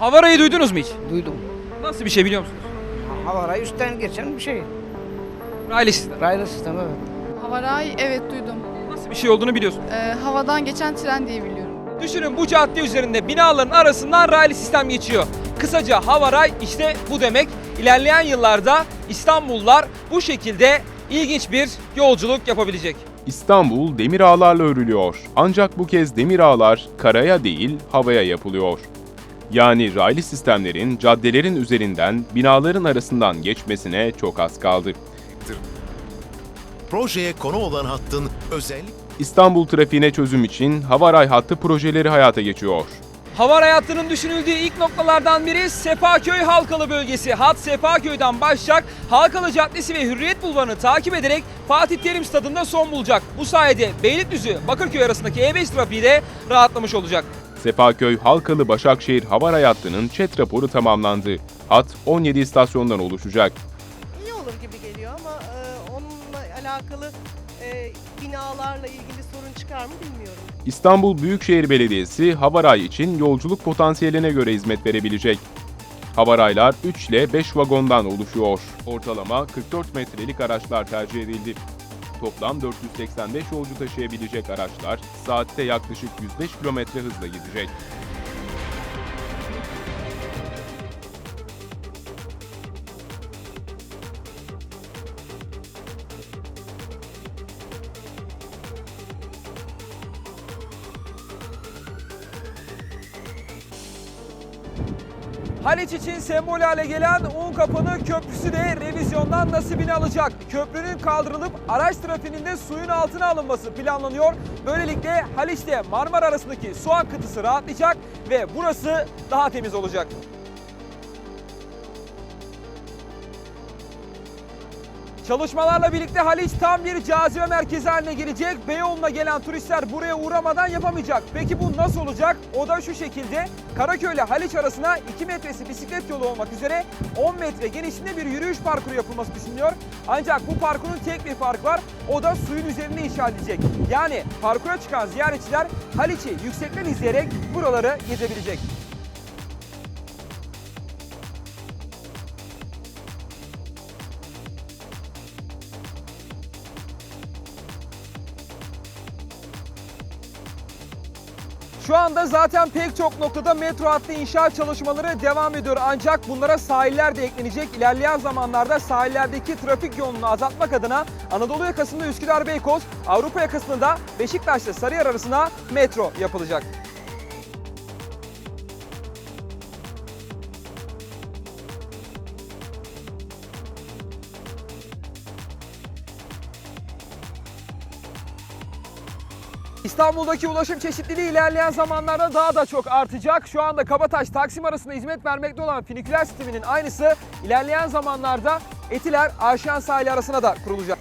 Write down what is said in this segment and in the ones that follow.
Havarayı duydunuz mu hiç? Duydum. Nasıl bir şey biliyor musunuz? Havaray üstten geçen bir şey. Raylı sistem. Raylı sistem evet. Havaray evet duydum. Nasıl bir şey olduğunu biliyorsunuz. Ee, havadan geçen tren diye biliyorum. Düşünün bu cadde üzerinde binaların arasından raylı sistem geçiyor. Kısaca havaray işte bu demek. İlerleyen yıllarda İstanbullular bu şekilde ilginç bir yolculuk yapabilecek. İstanbul demir ağlarla örülüyor. Ancak bu kez demir ağlar karaya değil havaya yapılıyor. Yani raylı sistemlerin caddelerin üzerinden binaların arasından geçmesine çok az kaldı. Projeye konu olan hattın özellik İstanbul trafiğine çözüm için havaray hattı projeleri hayata geçiyor. Havaray hattının düşünüldüğü ilk noktalardan biri Sepaköy Halkalı bölgesi. Hat Sepaköy'den başlayacak Halkalı Caddesi ve Hürriyet Bulvarı'nı takip ederek Fatih Terim Stadı'nda son bulacak. Bu sayede Beylikdüzü Bakırköy arasındaki E5 trafiği de rahatlamış olacak. Sefaköy Halkalı Başakşehir Havaray hattının ÇED raporu tamamlandı. Hat 17 istasyondan oluşacak. iyi olur gibi geliyor ama e, onunla alakalı e, binalarla ilgili sorun çıkar mı bilmiyorum. İstanbul Büyükşehir Belediyesi Havaray için yolculuk potansiyeline göre hizmet verebilecek. Havaraylar 3 ile 5 vagondan oluşuyor. Ortalama 44 metrelik araçlar tercih edildi. Toplam 485 yolcu taşıyabilecek araçlar saatte yaklaşık 105 km hızla gidecek. Haliç için sembol hale gelen Unkapanı Köprüsü de revizyondan nasibini alacak. Köprünün kaldırılıp araç trafiğinin de suyun altına alınması planlanıyor. Böylelikle Haliç'te Marmara arasındaki su akıntısı rahatlayacak ve burası daha temiz olacak. Çalışmalarla birlikte Haliç tam bir cazibe merkezi haline gelecek. Beyoğlu'na gelen turistler buraya uğramadan yapamayacak. Peki bu nasıl olacak? O da şu şekilde. Karaköy ile Haliç arasına 2 metresi bisiklet yolu olmak üzere 10 metre genişliğinde bir yürüyüş parkuru yapılması düşünülüyor. Ancak bu parkurun tek bir farkı var. O da suyun üzerinde inşa edilecek. Yani parkura çıkan ziyaretçiler Haliç'i yüksekten izleyerek buraları gezebilecek. Şu anda zaten pek çok noktada metro hattı inşaat çalışmaları devam ediyor. Ancak bunlara sahiller de eklenecek. İlerleyen zamanlarda sahillerdeki trafik yoğunluğunu azaltmak adına Anadolu yakasında Üsküdar Beykoz, Avrupa yakasında da Beşiktaş'ta Sarıyer arasına metro yapılacak. İstanbul'daki ulaşım çeşitliliği ilerleyen zamanlarda daha da çok artacak. Şu anda Kabataş Taksim arasında hizmet vermekte olan finiküler sisteminin aynısı ilerleyen zamanlarda Etiler Aşiyan sahili arasına da kurulacak.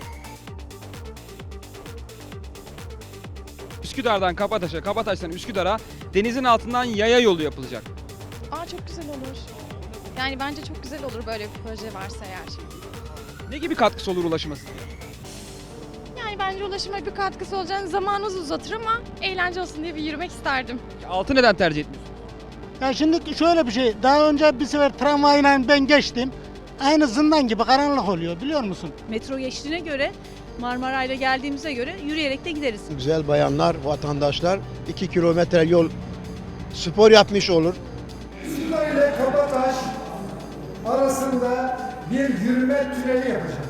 Üsküdar'dan Kabataş'a, Kabataş'tan Üsküdar'a denizin altından yaya yolu yapılacak. Aa çok güzel olur. Yani bence çok güzel olur böyle bir proje varsa eğer. Ne gibi katkısı olur ulaşıma sizce? Bence ulaşıma bir katkısı olacağını zamanınızı uzatır ama eğlence olsun diye bir yürümek isterdim. Altı neden tercih etmiyorsun? Ya şimdi şöyle bir şey. Daha önce bir sefer tramvayla ben geçtim. Aynı zindan gibi karanlık oluyor biliyor musun? Metro geçtiğine göre Marmaray'la geldiğimize göre yürüyerek de gideriz. Güzel bayanlar, vatandaşlar 2 kilometre yol spor yapmış olur. Üsküdar ile Kabataş arasında bir yürüme tüneli yapacağız.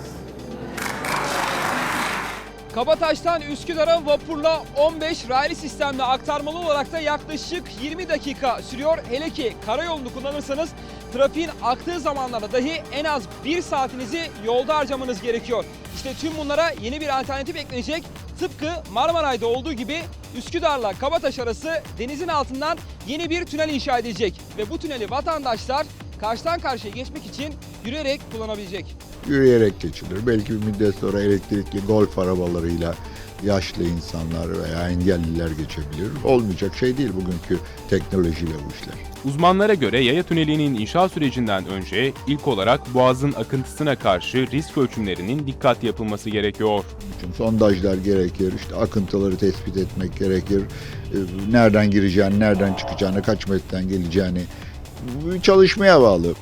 Kabataş'tan Üsküdar'a vapurla 15 raylı sistemle aktarmalı olarak da yaklaşık 20 dakika sürüyor. Hele ki karayolunu kullanırsanız trafiğin aktığı zamanlarda dahi en az 1 saatinizi yolda harcamanız gerekiyor. İşte tüm bunlara yeni bir alternatif eklenecek. Tıpkı Marmaray'da olduğu gibi Üsküdar'la Kabataş arası denizin altından yeni bir tünel inşa edilecek. Ve bu tüneli vatandaşlar karşıdan karşıya geçmek için yürüyerek kullanabilecek. Yürüyerek geçilir. Belki bir müddet sonra elektrikli golf arabalarıyla yaşlı insanlar veya engelliler geçebilir. Olmayacak şey değil bugünkü teknolojiyle bu işler. Uzmanlara göre yaya tünelinin inşa sürecinden önce ilk olarak boğazın akıntısına karşı risk ölçümlerinin dikkat yapılması gerekiyor. Çünkü sondajlar gerekir, işte akıntıları tespit etmek gerekir. Ee, Nereden gireceğini, nereden çıkacağını, kaç metreden geleceğini çalışmaya bağlı.